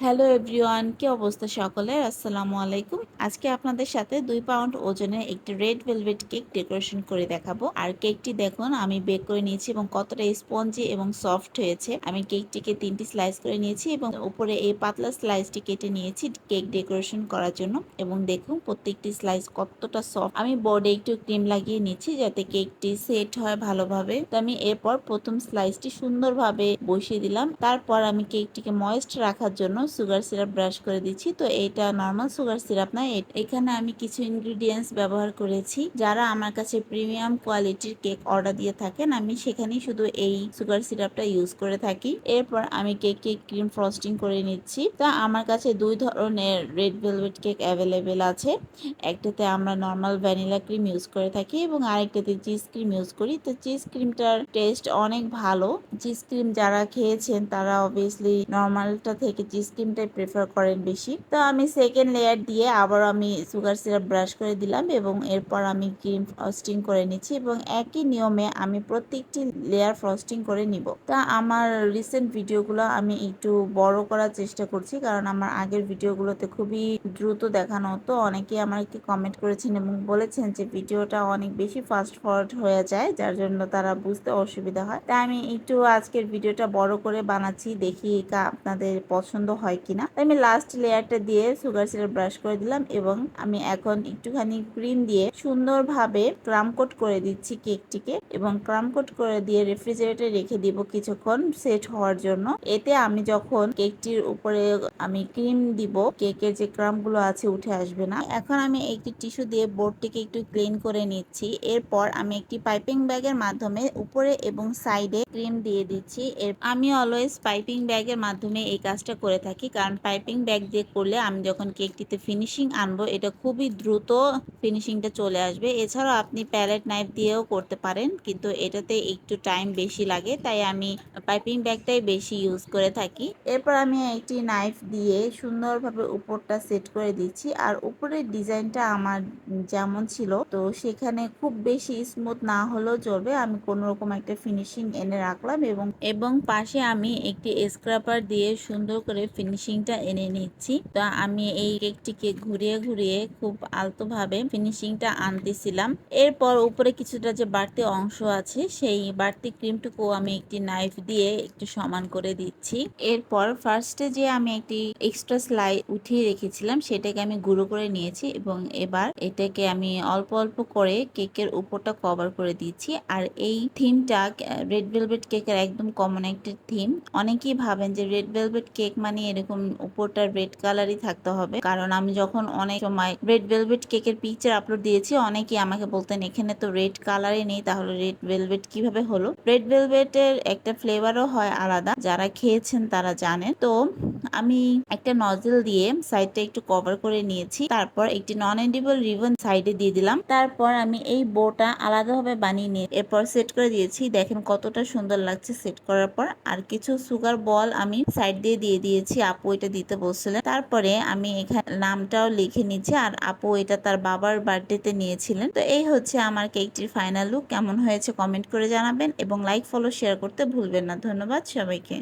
Hello everyone, কি অবস্থা সকলের আসসালামু আলাইকুম। আজকে আপনাদের সাথে দুই পাউন্ড ওজনের একটি রেড ভেলভেট কেক ডেকোরেশন করে দেখাবো। আর কেকটি দেখুন, আমি বেক করে নিয়েছি এবং কতটা স্পঞ্জি এবং সফট হয়েছে। আমি কেকটিকে তিনটি স্লাইস করে নিয়েছি এবং উপরে এই পাতলা স্লাইসটি কেটে নিয়েছি কেক ডেকোরেশন করার জন্য। এবং দেখুন, প্রত্যেকটি স্লাইস কতটা সফট। আমি বোর্ডে একটু ক্রিম লাগিয়ে নিচ্ছি যাতে কেকটি সেট হয় ভালোভাবে। তো আমি এরপর প্রথম স্লাইসটি সুন্দরভাবে বসিয়ে দিলাম। তারপর আমি কেকটিকে ময়েস্ট রাখার জন্য সুগার সিরাপ ব্রাশ করে দিচ্ছি। তো এইটা নর্মাল সুগার সিরাপ না এখানে আমি কিছু ইনগ্রিডিয়েন্টস ব্যবহার করেছি। যারা আমার কাছে প্রিমিয়াম কোয়ালিটির কেক অর্ডার দিয়ে থাকেন, আমি সেখানেই শুধু এই সুগার সিরাপটা ইউজ করে থাকি। এরপর আমি কেকে ক্রিম ফ্রস্টিং করে নিচ্ছি। তা আমার কাছে দুই ধরনের রেড ভেলভেট কেক অ্যাভেলেবেল আছে। একটাতে আমরা নর্মাল ভ্যানিলা ক্রিম ইউজ করে থাকি এবং আরেকটাতে চিজ ক্রিম ইউজ করি। তো চিজ ক্রিমটার টেস্ট অনেক ভালো। চিজ ক্রিম যারা খেয়েছেন, তারা অবভিয়াসলি নর্মালটা থেকে চিজ ক্রিমটাই প্রেফার করেন বেশি। তো আমি সেকেন্ড লেয়ার দিয়ে আবার আমি সুগার সিরাপ ব্রাশ করে দিলাম এবং এরপর আমি ক্রিম ফ্রস্টিং করে নিচ্ছি এবং একই নিয়মে আমি প্রত্যেকটি লেয়ার ফ্রস্টিং করে নিব। তা আমার রিসেন্ট ভিডিওগুলো আমি একটু বড় করার চেষ্টা করছি কারণ আমার আগের ভিডিওগুলোতে খুবই দ্রুত দেখানো হতো। অনেকেই আমার একটি কমেন্ট করেছেন এবং বলেছেন যে ভিডিওটা অনেক বেশি ফাস্ট ফরওয়ার্ড হয়ে যায়, যার জন্য তারা বুঝতে অসুবিধা হয়। তাই আমি একটু আজকের ভিডিওটা বড় করে বানাচ্ছি, দেখি এটা আপনাদের পছন্দ হয় কিনা। তাই আমি লাস্ট লেয়ারটা দিয়ে সুগার সিরাপ ব্রাশ করে দিলাম এবং আমি এখন একটুখানি ক্রিম দিয়ে সুন্দরভাবে ক্রাম কোট করে দিচ্ছি কেকটিকে এবং ক্রাম কোট করে দিয়ে রেফ্রিজারেটরে রেখে দিব কিছুক্ষণ সেট হওয়ার জন্য। এতে আমি যখন কেকটির উপরে আমি ক্রিম দিব কেকের যে ক্রামগুলো আছে উঠে আসবে না। এখন আমি একটি টিস্যু দিয়ে বোর্ডটিকে একটু ক্লিন করে নিচ্ছি। এরপর আমি একটি পাইপিং ব্যাগের মাধ্যমে উপরে এবং সাইডে ক্রিম দিয়ে দিচ্ছি। এর আমি অলওয়েজ পাইপিং ব্যাগের মাধ্যমে এই কাজটা করে থাকি কারণ পাইপিং ব্যাগ দিয়ে করলে আমি যখন কেকটিতে ফিনিশিং আনব, এটা খুবই দ্রুত ফিনিশিংটা চলে আসবে। এছাড়াও আপনি প্যালেট নাইফ দিয়েও করতে পারেন, কিন্তু এটাতে একটু টাইম বেশি লাগে, তাই আমি পাইপিং ব্যাগটাই বেশি ইউজ করে থাকি। এরপর আমি একটি নাইফ দিয়ে সুন্দরভাবে উপরটা সেট করে দিচ্ছি, আর উপরের ডিজাইনটা আমার যেমন ছিল, তো সেখানে খুব বেশি স্মুথ না হলেও চলবে। আমি কোনো রকম একটা ফিনিশিং এনে রাখলাম এবং এবং পাশে আমি একটি স্ক্রাপার দিয়ে সুন্দর করে ফিনিশিংটা এনে নিচ্ছি। তো আমি এই কেকটিকে ঘুরিয়ে ঘুরিয়ে খুব আলতোভাবে ফিনিশিংটা আনতেছিলাম। এরপর উপরে কিছুটা যে বাড়তি অংশ আছে, সেই বাড়তি ক্রিমটুকু আমি একটি নাইফ দিয়ে একটু সমান করে দিচ্ছি। এরপর ফার্স্টে যে আমি একটি এক্সট্রা স্লাই উঠিয়ে রেখেছিলাম, সেটাকে আমি গুঁড়ো করে নিয়েছি এবং এবার এটাকে আমি অল্প অল্প করে কেকের উপরটা কভার করে দিচ্ছি। আর এই থিমটা রেড ভেলভেট কেকের একদম কমন একটা থিম অনেকেই ভাবেন যে রেড ভেলভেট কেক মানে এরকম উপরটা রেড কালারই থাকতে হবে। কারণ আমি যখন অনেক সময় রেড ভেলভেট কেকের পিকচার আপলোড দিয়েছি, অনেকেই আমাকে বলতেন, এখানে তো রেড কালারই নেই, তাহলে রেড ভেলভেট কীভাবে হলো? রেড ভেলভেটের একটা ফ্লেভারও হয় আলাদা, যারা খেয়েছেন তারা জানেন। তো আমি একটা নজল দিয়ে সাইডটা একটু কভার করে নিয়েছি, তারপর একটি নন এডিবল রিবন সাইডে দিয়ে দিলাম। তারপর আমি এই বোটা আলাদাভাবে বানিয়ে নিয়ে এরপর সেট করে দিয়েছি। দেখেন কতটা সুন্দর লাগছে সেট করার পর। আর কিছু সুগার বল আমি সাইড দিয়ে দিয়ে দিয়েছি আপু এটা দিতে বলছিলেন। তারপরে আমি এখানে নামটাও লিখে নিচ্ছি আর আপু এটা তার বাবার বার্থডেতে নিয়েছিলেন। তো এই হচ্ছে আমার কেকটির ফাইনাল লুক কেমন হয়েছে কমেন্ট করে জানাবেন এবং লাইক ফলো শেয়ার করতে ভুলবেন না। ধন্যবাদ সবাইকে।